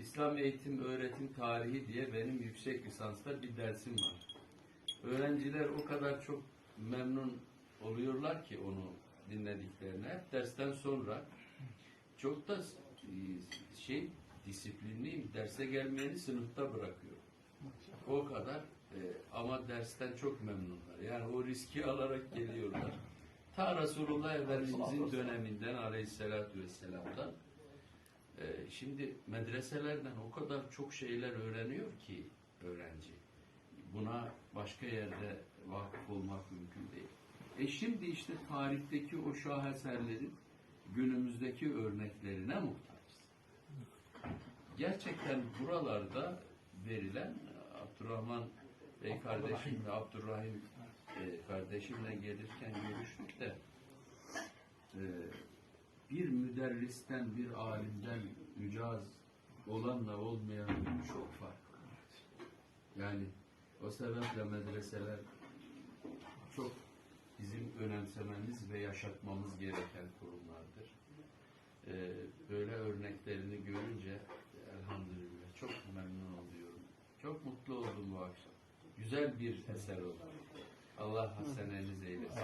İslam eğitim öğretim tarihi diye benim yüksek lisansta bir dersim var. Öğrenciler o kadar çok memnun oluyorlar ki onu dinlediklerine. Dersten sonra çok da e, şey disiplinliyim. Derse gelmeyeni sınıfta bırakıyorum. O kadar e, ama dersten çok memnunlar. Yani o riski alarak geliyorlar. Ta Resulullah Efendimizin döneminden aleyhissalatü vesselam'dan şimdi medreselerden o kadar çok şeyler öğreniyor ki öğrenci. Buna başka yerde vakıf olmak mümkün değil. E şimdi işte tarihteki o şaheserlerin günümüzdeki örneklerine muhtacız. Gerçekten buralarda verilen Abdurrahman Bey kardeşim ve Abdurrahim e, kardeşimle gelirken görüştük de bir müderristen, bir alimden mücaz olanla olmayan çok farklı. Yani o sebeple medreseler çok bizim önemsememiz ve yaşatmamız gereken kurumlardır. Ee, böyle örneklerini görünce elhamdülillah çok memnun oluyorum. Çok mutlu oldum bu akşam. Güzel bir eser oldu. Allah haseneniz eylesin.